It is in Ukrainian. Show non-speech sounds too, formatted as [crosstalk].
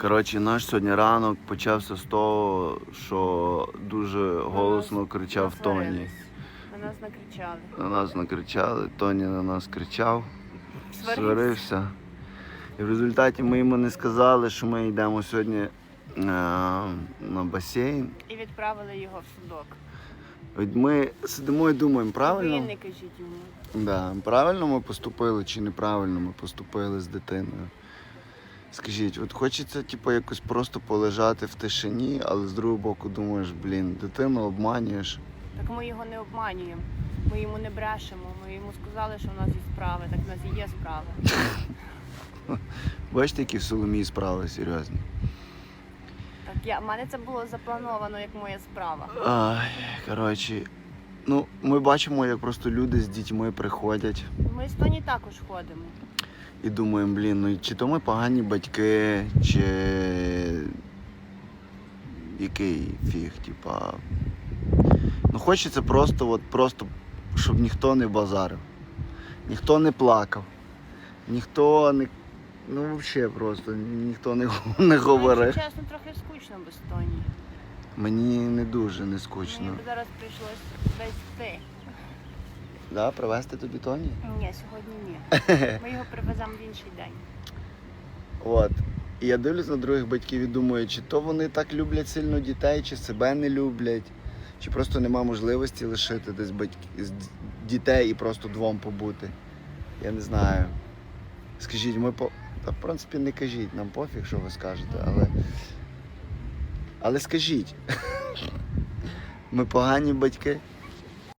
Коротше, наш сьогодні ранок почався з того, що дуже голосно кричав Тоні. На нас накричали. На нас накричали, Тоні на нас кричав, Сварився. сварився. І в результаті ми йому не сказали, що ми йдемо сьогодні е, на басейн. І відправили його в судок. От ми сидимо і думаємо, Ви правильно? не кажіть йому. Да, правильно ми поступили чи неправильно ми поступили з дитиною? Скажіть, от хочеться типу, якось просто полежати в тишині, але з другого боку думаєш, блін, дитину обманюєш. Так ми його не обманюємо. Ми йому не брешемо. Ми йому сказали, що в нас є справи. Так в нас і є справи. [laughs] Бачите, які в Соломії справи серйозні. Так я в мене це було заплановано як моя справа. Ай, коротше, ну, ми бачимо, як просто люди з дітьми приходять Ми з Тоні також ходимо. І думаємо, блін, ну чи то ми погані батьки, чи який фіг, типа. Ну хочеться просто, от просто, щоб ніхто не базарив, ніхто не плакав, ніхто не. Ну, взагалі просто ніхто не, не говорив. якщо чесно, трохи скучно без Тоні. Мені не дуже не скучно. Мені б зараз прийшлось вести. Да, привезти тобі Тоні? Ні, сьогодні ні. [laughs] Ми його привеземо в інший день. От. І я дивлюсь на других батьків і думаю, чи то вони так люблять сильно дітей, чи себе не люблять, чи просто нема можливості лишити десь батьки, з дітей і просто двом побути. Я не знаю. Скажіть, ми по. Та в принципі не кажіть, нам пофіг, що ви скажете, але. Але скажіть. [laughs] Ми погані батьки.